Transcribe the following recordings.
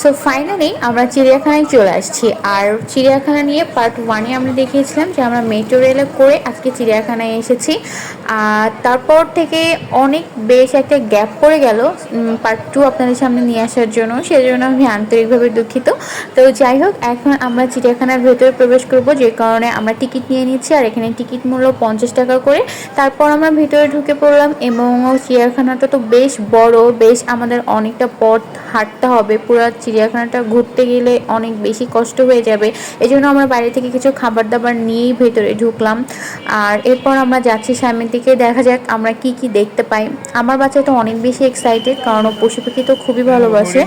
So finally আমরা চিড়িয়াখানায় চলে আসছি। আর চিড়িয়াখানা নিয়ে পার্ট ওয়ানে আমরা দেখিয়েছিলাম যে আমরা মেট্রো রেলে করে আজকে চিড়িয়াখানায় এসেছি। আর তারপর থেকে অনেক বেশ একটা গ্যাপ পড়ে গেল পার্ট টু আপনাদের সামনে নিয়ে আসার জন্য। সেজন্য আমি আন্তরিকভাবে দুঃখিত। তো যাই হোক, এখন আমরা চিড়িয়াখানার ভেতরে প্রবেশ করব, যে কারণে আমরা টিকিট নিয়ে নিচ্ছি। আর এখানে টিকিট মূল্য পঞ্চাশ টাকা করে। তারপর আমরা ভেতরে ঢুকে পড়লাম এবং চিড়িয়াখানাটা তো বেশ বড়, বেশ আমাদের অনেকটা পথ হাঁটতে হবে। পুরো চিড়িয়াখানাটা ঘুরতে গেলে অনেক বেশি কষ্ট হয়ে যাবে। এই জন্য আমরা বাইরে থেকে কিছু খাবার দাবার নিয়েই ভেতরে ঢুকলাম। আর এরপর আমরা যাচ্ছি সামনের দিকে। দেখা যাক আমরা কি কি দেখতে পাই। আমার বাচ্চা তো অনেক বেশি এক্সাইটেড কারণ ও পশু পাখি তো খুবই ভালোবাসে।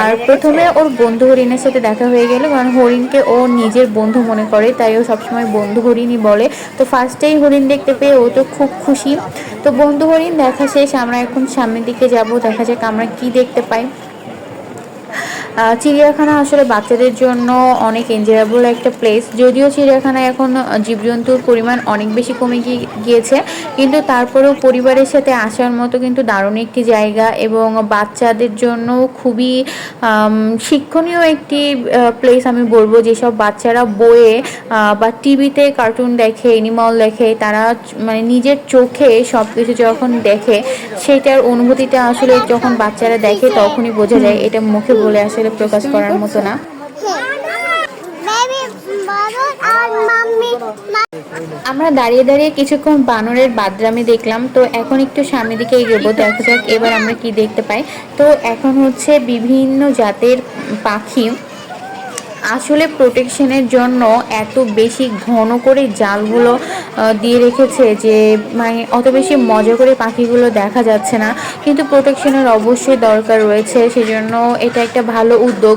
আর প্রথমে ওর বন্ধু হরিণের সাথে দেখা হয়ে গেল কারণ হরিণকে ও নিজের বন্ধু মনে করে তাই ও সবসময় বন্ধু হরিণই বলে। তো ফার্স্টেই হরিণ দেখতে পেয়ে ও তো খুব খুশি। তো বন্ধু হরিণ দেখা শেষ আমরা এখন সামনের দিকে যাব দেখা যাক আমরা কি দেখতে পাই। চিড়িয়াখানা আসলে বাচ্চাদের জন্য অনেক এনজয়েবল একটা প্লেস যদিও চিড়িয়াখানায় এখন জীবজন্তুর পরিমাণ অনেক বেশি কমে গিয়েছে, কিন্তু তারপরেও পরিবারের সাথে আসার মতো কিন্তু দারুণ একটি জায়গা এবং বাচ্চাদের জন্য খুবই শিক্ষণীয় একটি প্লেস আমি বলব যেসব বাচ্চারা বইয়ে বা টিভিতে কার্টুন দেখে এনিমল দেখে, তারা মানে নিজের চোখে সব কিছু যখন দেখে সেটার অনুভূতিটা আসলে যখন বাচ্চারা দেখে তখনই বোঝা যায়, এটা মুখে বলে আসলে আসলে প্রকাশ করার মতো না। আমরা দাঁড়িয়ে দাঁড়িয়ে কিছুক্ষণ বানরের বাদরামি দেখলাম, তো এখন একটু সামনের দিকে এগোবো, দেখা যাক এবার আমরা কি দেখতে পাই। তো এখন হচ্ছে বিভিন্ন জাতের পাখি আসলে প্রোটেকশনের জন্য এত বেশি ঘন করে জালগুলো দিয়ে রেখেছে যে মানে অত বেশি মজা করে পাখিগুলো দেখা যাচ্ছে না। কিন্তু প্রোটেকশনের অবশ্যই দরকার রয়েছে, সেজন্য এটা একটা ভালো উদ্যোগ।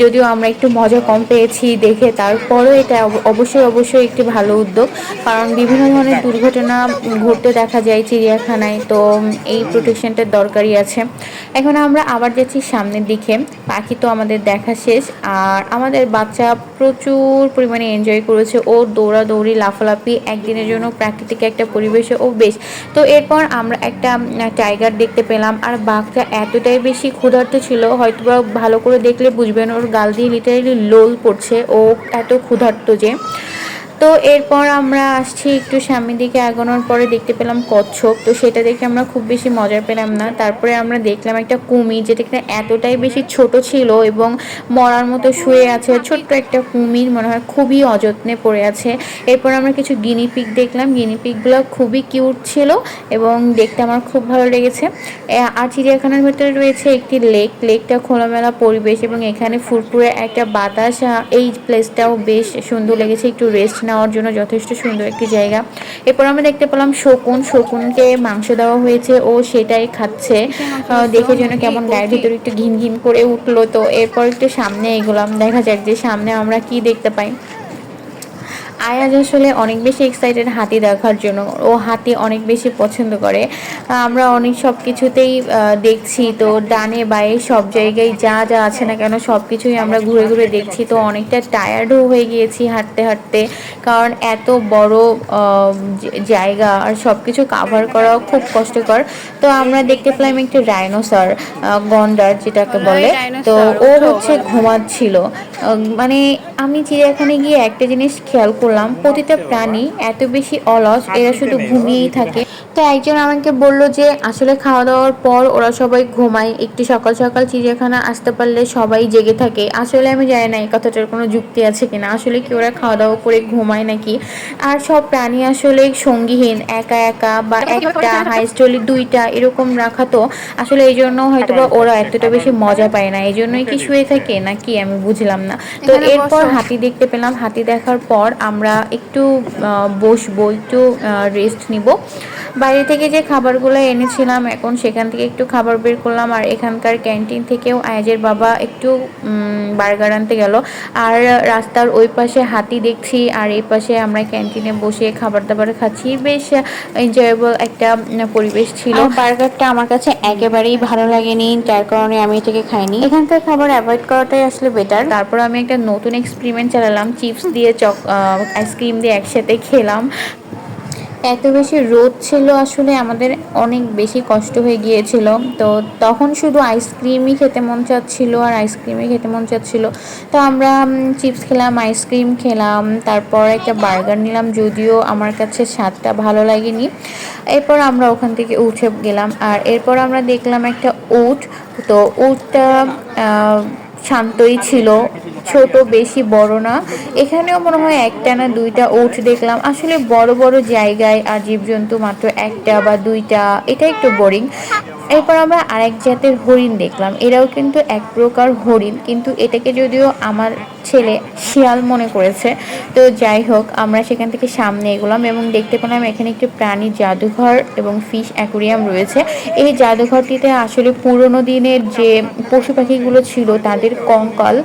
যদিও আমরা একটু মজা কম পেয়েছি দেখে, তারপরেও এটা অবশ্যই অবশ্যই একটি ভালো উদ্যোগ। কারণ বিভিন্ন ধরনের দুর্ঘটনা ঘটতে দেখা যায় চিড়িয়াখানায়, তো এই প্রোটেকশনটার দরকারই আছে। এখন আমরা আবার যাচ্ছি সামনের দিকে। পাখি তো আমাদের দেখা শেষ, আর আমাদের আমাদের বাচ্চা প্রচুর পরিমাণে এনজয় করেছে ও দৌড়াদৌড়ি, লাফালাফি, একদিনের জন্য প্রাকৃতিক একটা পরিবেশে ও বেশ। তো এরপর আমরা একটা টাইগার দেখতে পেলাম। আর বাঘটা এতটাই বেশি ক্ষুধার্ত ছিল হয়তো বা ভালো করে দেখলে বুঝবেন, ওর গাল দিয়ে লিটারেলি লোল পড়ছে। ও এত ক্ষুধার্ত যে তো এরপর আমরা আসছি একটু সামনের দিকে আগানোর পরে দেখতে পেলাম কচ্ছপ। তো সেটা দেখে আমরা খুব বেশি মজা পেলাম না। তারপরে আমরা দেখলাম একটা কুমির যেটা কিনা এতটাই বেশি ছোট ছিল এবং মরার মতো শুয়ে আছে। ছোট্ট একটা কুমির মনে হয় খুবই অযত্নে পড়ে আছে। এরপর আমরা কিছু গিনিপিক দেখলাম। গিনিপিকগুলো খুবই কিউট ছিল এবং দেখতে আমার খুব ভালো লেগেছে। আর চিড়িয়াখানার ভেতরে রয়েছে একটি লেক। লেকটা খোলামেলা পরিবেশ এবং এখানে ফুরফুরে একটা বাতাস। এই প্লেসটাও বেশ সুন্দর লেগেছে। একটু রেস্ট নেওয়ার জন্য যথেষ্ট সুন্দর একটি জায়গা। এরপর আমরা দেখতে পেলাম শকুন। শকুনকে মাংস দেওয়া হয়েছে ও সেটাই খাচ্ছে। দেখে যেন কেমন গায়ের ভিতরে একটু ঘিন ঘিন করে উঠল। তো এরপর একটু সামনে এগোলাম। দেখা যাক যে সামনে আমরা কি দেখতে পাই। আয়াজ আসলে অনেক বেশি এক্সাইটেড হাতি দেখার জন্য ও হাতি অনেক বেশি পছন্দ করে। আমরা অনেক সব কিছুতেই দেখছি তো ডানে বায়ে সব জায়গায় যা যা আছে না কেন সব কিছুই আমরা ঘুরে ঘুরে দেখছি তো অনেকটা টায়ার্ডও হয়ে গিয়েছি হাঁটতে হাঁটতে। কারণ এত বড় জায়গা আর সব কিছু কাভার করাও খুব কষ্টকর। তো আমরা দেখতে পেলাম একটি ডাইনোসর গন্ডার যেটাকে বলে। তো ও হচ্ছে ঘুমাচ্ছিল। মানে আমি চিড়িয়াখানে গিয়ে একটা জিনিস খেয়াল করলাম প্রতিটা প্রাণী এত বেশি অলস এরা শুধু ঘুমিয়েই থাকে। তো একজন আমাকে বলল যে আসলে খাওয়া দাওয়ার পর ওরা সবাই ঘুমায়। একটু সকাল সকাল চিড়িয়াখানা আসতে পারলে সবাই জেগে থাকে। আসলে আমি জানি না এই কথাটার কোনো যুক্তি আছে কিনা। আসলে কি ওরা খাওয়া দাওয়া করে ঘুমায় নাকি? আর সব প্রাণী আসলে সঙ্গীহীন একা একা বা একটা হাইস্টলি দুইটা এরকম রাখা তো। আসলে এই জন্য হয়তো বা ওরা এতটা বেশি মজা পায় না। এই জন্যই কি শুয়ে থাকে নাকি আমি বুঝলাম না। তো এরপর হাতি দেখতে পেলাম। হাতি দেখার পর আমরা একটু বসবো একটু রেস্ট নিব। বাইরে থেকে যে খাবারগুলো এনেছিলাম এখন সেখান থেকে একটু খাবার বের করলাম। আর এখানকার ক্যান্টিন থেকেও আয়াজের বাবা একটু বার্গার আনতে গেল। আর রাস্তার ওই পাশে হাতি দেখছি আর এই পাশে আমরা ক্যান্টিনে বসে খাবার দাবার খাচ্ছি। বেশ এনজয়েবল একটা পরিবেশ ছিল। বার্গারটা আমার কাছে একেবারেই ভালো লাগেনি যার কারণে আমি এটাকে খাইনি। এখানকার খাবার অ্যাভয়েড করাটাই আসলে বেটার তারপর আমি একটা নতুন এক্সপেরিমেন্ট চালালাম। চিপস দিয়ে চক আইসক্রিম দিয়ে একসাথে খেলাম। এত বেশি রোদ ছিল আসলে আমাদের অনেক বেশি কষ্ট হয়ে গিয়েছিল। তো তখন শুধু আইসক্রিমই খেতে মন চাচ্ছিল আর আইসক্রিমই খেতে মন চাচ্ছিল। তো আমরা চিপস খেলাম, আইসক্রিম খেলাম, তারপর একটা বার্গার নিলাম, যদিও আমার কাছে স্বাদটা ভালো লাগেনি। এরপর আমরা ওখান থেকে উঠে গেলাম আর এরপর আমরা দেখলাম একটা উট। তো উটটা শান্তই ছিল। ছোট, বেশি, বড় না। এখানেও মনে হয় একটা না দুইটা উঠ দেখলাম। আসলে বড় বড় জায়গায় আর জীবজন্তু মাত্র একটা বা দুইটা। এটা একটু বোরিং এরপর আমরা আরেক জাতের হরিণ দেখলাম। এরাও কিন্তু এক প্রকার হরিণ, কিন্তু এটাকে যদিও আমার ছেলে শিয়াল মনে করেছে। তো যাই হোক, আমরা সেখান থেকে সামনে এগোলাম এবং দেখতে পেলাম এখানে একটি প্রাণী জাদুঘর এবং ফিশ অ্যাকোরিয়াম রয়েছে। এই জাদুঘরটিতে আসলে পুরনো দিনের যে পশু পাখিগুলো ছিল, তাদের কঙ্কাল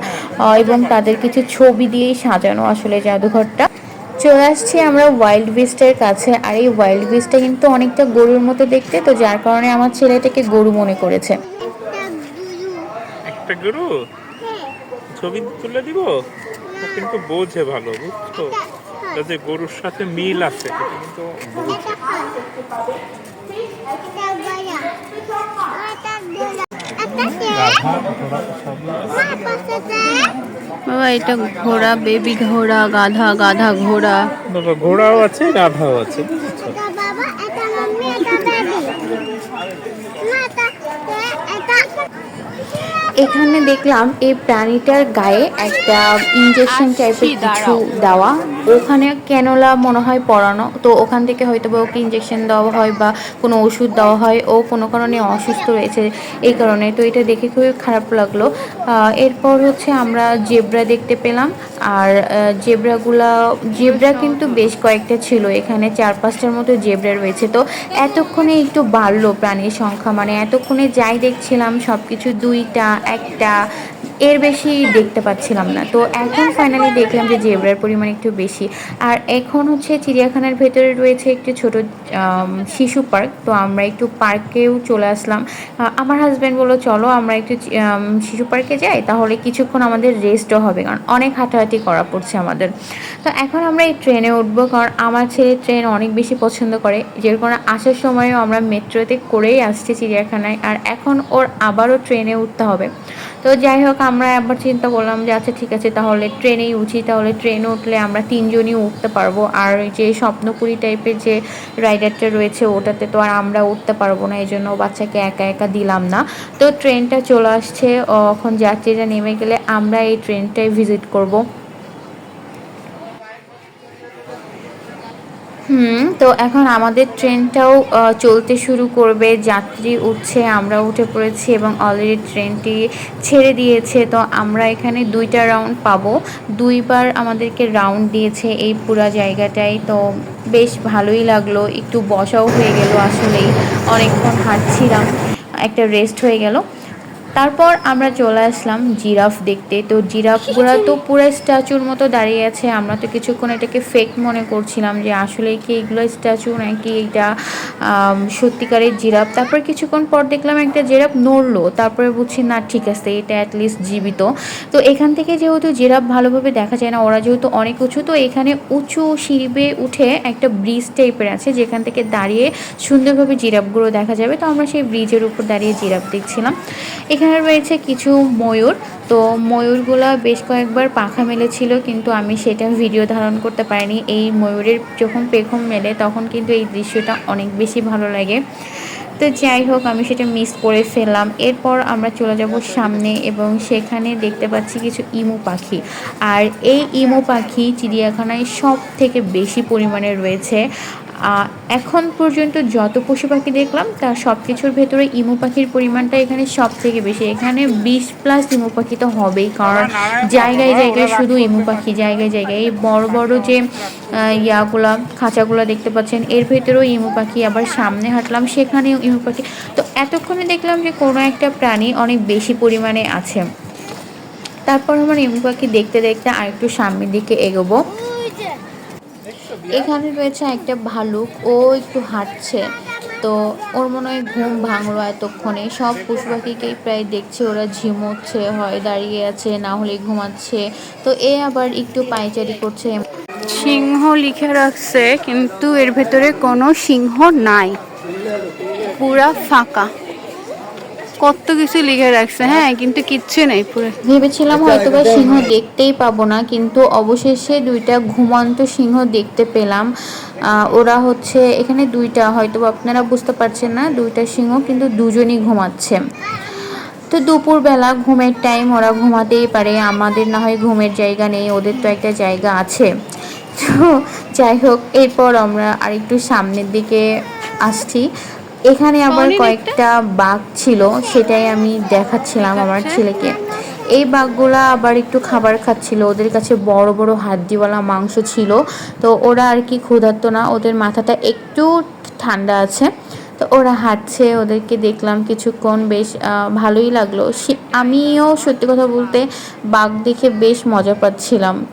এবং তাদের কিছু ছবি দিয়েই সাজানো আসলে জাদুঘরটা। চলে আসছি আমরা ওয়াইল্ড বিস্টের কাছে। আর এই ওয়াইল্ড বিস্টটা কিন্তু অনেকটা গরুর মতো দেখতে তো যার কারণে আমার ছেলেটাকে গরু মনে করেছে। একটা গরু? ছবি তুলে দিব? কিন্তু বোঝে ভালো বুঝছ? তা যে গরুর সাথে মিল আছে। কিন্তু বোঝে। বাবা এটা ঘোড়া বেবি ঘোড়া গাধা গাধা ঘোড়া। ঘোড়াও আছে গাধাও আছে বুঝেছ বাবা এটা মাম্মি এটা বেবি না এটা এটা এখানে দেখলাম এই প্রাণীটার গায়ে একটা ইঞ্জেকশন টাইপের কিছু দেওয়া। ওখানে ক্যানোলা মনে হয় পড়ানো তো ওখান থেকে হয়তো বা ওকে ইঞ্জেকশন দেওয়া হয় বা কোনো ওষুধ দেওয়া হয়। ও কোনো কারণে অসুস্থ রয়েছে এই কারণে তো এটা দেখে খুবই খারাপ লাগল। এরপর হচ্ছে আমরা জেব্রা দেখতে পেলাম। আর জেব্রাগুলা জেব্রা কিন্তু বেশ কয়েকটা ছিল। এখানে চার পাঁচটার মতো জেব্রা রয়েছে। তো এতক্ষণে একটু বাড়লো প্রাণীর সংখ্যা। মানে এতক্ষণে যাই দেখছিলাম সব কিছু দুইটা একটা এর বেশি দেখতে পাচ্ছিলাম না। তো এখন ফাইনালি দেখলাম যে জেব্রার পরিমাণ একটু বেশি। আর এখন হচ্ছে চিড়িয়াখানার ভেতরে রয়েছে একটি ছোট শিশু পার্ক। তো আমরা একটু পার্কেও চলে আসলাম। আমার হাজব্যান্ড বলল, চলো আমরা একটু শিশু পার্কে যাই, তাহলে কিছুক্ষণ আমাদের রেস্টও হবে। কারণ অনেক হাঁটাহাঁটি করা পড়ছে আমাদের। তো এখন আমরা এই ট্রেনে উঠবো, কারণ আমার ছেলে ট্রেন অনেক বেশি পছন্দ করে। যেরকম আসার সময়ও আমরা মেট্রোতে করেই আসছি চিড়িয়াখানায়। আর এখন ওর আবারও ট্রেনে উঠতে হবে। তো যাই হোক, আমরা একবার চিন্তা করলাম যে আচ্ছা ঠিক আছে, তাহলে ট্রেনেই উঠি। তাহলে ট্রেনে উঠলে আমরা তিনজনই উঠতে পারব। আর যে স্বপ্নপুরি টাইপের যে রাইডারটা রয়েছে, ওটাতে তো আর আমরা উঠতে পারব না, এই জন্য বাচ্চাকে একা একা দিলাম না। তো ট্রেনটা চলে আসছে। এখন যাত্রীরা নেমে গেলে আমরা এই ট্রেনটাই ভিজিট করব। হুম, তো এখন আমাদের ট্রেনটাও চলতে শুরু করবে। যাত্রী উঠছে আমরা উঠে পড়েছি এবং অলরেডি ট্রেনটি ছেড়ে দিয়েছে। তো আমরা এখানে দুইটা রাউন্ড পাবো। দুইবার আমাদেরকে রাউন্ড দিয়েছে এই পুরা জায়গাটাই। তো বেশ ভালোই লাগল। একটু বসাও হয়ে গেল আসলেই। অনেকক্ষণ হাঁটছিলাম। একটা রেস্ট হয়ে গেল। তারপর আমরা চলে আসলাম জিরাফ দেখতে। তো জিরাফগুলো তো পুরো স্ট্যাচুর মতো দাঁড়িয়ে আছে। আমরা তো কিছুক্ষণ এটাকে ফেক মনে করছিলাম যে আসলে কি এগুলো স্ট্যাচু নাকি এটা সত্যিকারের জিরাফ। তারপর কিছুক্ষণ পর দেখলাম একটা জিরাফ নড়লো। তারপরে বুঝছি না ঠিক আছে এটা অ্যাটলিস্ট জীবিত। তো এখান থেকে যেহেতু জিরাফ ভালোভাবে দেখা যায় না ওরা যেহেতু অনেক উঁচু তো এখানে উঁচু সিঁড়ি বেয়ে উঠে একটা ব্রিজ টাইপের আছে যেখান থেকে দাঁড়িয়ে সুন্দরভাবে জিরাফগুলো দেখা যাবে। তো আমরা সেই ব্রিজের উপর দাঁড়িয়ে জিরাফ দেখছিলাম। এখানে রয়েছে কিছু ময়ূর। তো ময়ূরগুলা বেশ কয়েকবার পাখা মেলেছিল, কিন্তু আমি সেটা ভিডিও ধারণ করতে পারিনি। এই ময়ূরের যখন পেখম মেলে, তখন কিন্তু এই দৃশ্যটা অনেক বেশি ভালো লাগে। তো যাই হোক, আমি সেটা মিস করে ফেললাম। এরপর আমরা চলে যাব সামনে এবং সেখানে দেখতে পাচ্ছি কিছু ইমু পাখি। আর এই ইমু পাখি চিড়িয়াখানায় সব থেকে বেশি পরিমাণে রয়েছে। এখন পর্যন্ত যত পশু পাখি দেখলাম তার সব কিছুর ভেতরে ইমু পাখির পরিমাণটা এখানে সব থেকে বেশি। এখানে বিশ প্লাস ইমু পাখি তো হবেই, কারণ জায়গায় জায়গায় শুধু ইমু পাখি, জায়গায় জায়গায়। এই বড় বড় যে ইয়াগুলা, খাঁচাগুলা দেখতে পাচ্ছেন, এর ভেতরেও ইমু পাখি আবার সামনে হাঁটলাম, সেখানেও ইমু পাখি। তো এতক্ষণে দেখলাম যে কোনো একটা প্রাণী অনেক বেশি পরিমাণে আছে। তারপর আমার ইমু পাখি দেখতে দেখতে আরেকটু সামনের দিকে এগোবো। এখানে রয়েছে একটা ভালুক, ও একটু হাঁটছে। তো ওর মনে হয় ঘুম ভাঙলো এতক্ষণে। সব পশু পাখিকেই প্রায় দেখছে, ওরা ঝিমোচ্ছে, হয় দাঁড়িয়ে আছে, না হলে ঘুমাচ্ছে। তো এ আবার একটু পাইচারি করছে। সিংহ লিখে রাখছে, কিন্তু এর ভেতরে কোনো সিংহ নাই। পুরা ফাঁকা। কত কিছু লিখে রাখছে হ্যাঁ কিন্তু কিচ্ছু নেই পুরো। ভেবেছিলাম হয়তো বা সিংহ দেখতেই পাবো না, কিন্তু অবশেষে দুইটা ঘুমন্ত সিংহ দেখতে পেলাম। ওরা হচ্ছে এখানে দুইটা হয়তো আপনারা বুঝতে পারছেন না, দুইটা সিংহ কিন্তু দুজনই ঘুমাচ্ছে। তো দুপুরবেলা ঘুমের টাইম ওরা ঘুমাতেই পারে, আমাদের না হয় ঘুমের জায়গা নেই, ওদের তো একটা জায়গা আছে। তো যাই হোক, এরপর আমরা আরেকটু সামনের দিকে আসছি। এখানে আবার কয়েকটা বাঘ ছিল সেটাই আমি দেখাচ্ছিলাম আমার আচ্ছা। ছেলেকে। এই বাঘগুলা আবার একটু খাবার খাচ্ছিল ওদের কাছে বড় বড় হাড্ডিওয়ালা মাংস ছিল। তো ওরা আর কি ক্ষুধার্ত না ওদের মাথাটা একটু ঠান্ডা আছে। তো ওরা হাঁটছে ওদেরকে দেখলাম কিছুক্ষণ বেশ ভালোই লাগল। সে- আমিও সত্যি কথা বলতে বাঘ দেখে বেশ মজা পাচ্ছিলাম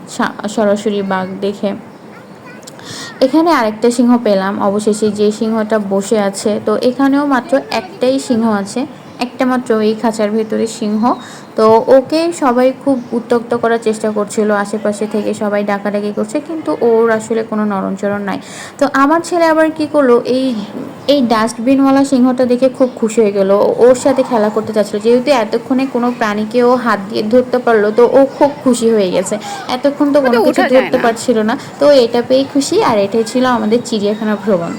সরাসরি বাঘ দেখে। এখানে আরেকটা সিংহ পেলাম, অবশেষে যে সিংহটা বসে আছে। তো এখানেও মাত্র একটাই সিংহ আছে। একটা মাত্র এই খাঁচার ভেতরে সিংহ। তো ওকে সবাই খুব উত্তক্ত করার চেষ্টা করছিল আশেপাশে থেকে সবাই ডাকাডাকি করছে কিন্তু ওর আসলে কোনো নরণচরণ নাই। তো আমার ছেলে আবার কি করল এই এই ডাস্টবিনওয়ালা সিংহটা দেখে খুব খুশি হয়ে গেল। ওর সাথে খেলা করতে চাচ্ছিল যেহেতু এতক্ষণে কোনো প্রাণীকে ও হাত দিয়ে ধরতে পারল তো ও খুব খুশি হয়ে গেছে। এতক্ষণ তো কোনো কিছু ধরতে পারছিল না। তো এটা পেয়ে খুশি আর এটাই ছিল আমাদের চিড়িয়াখানা ভ্রমণ।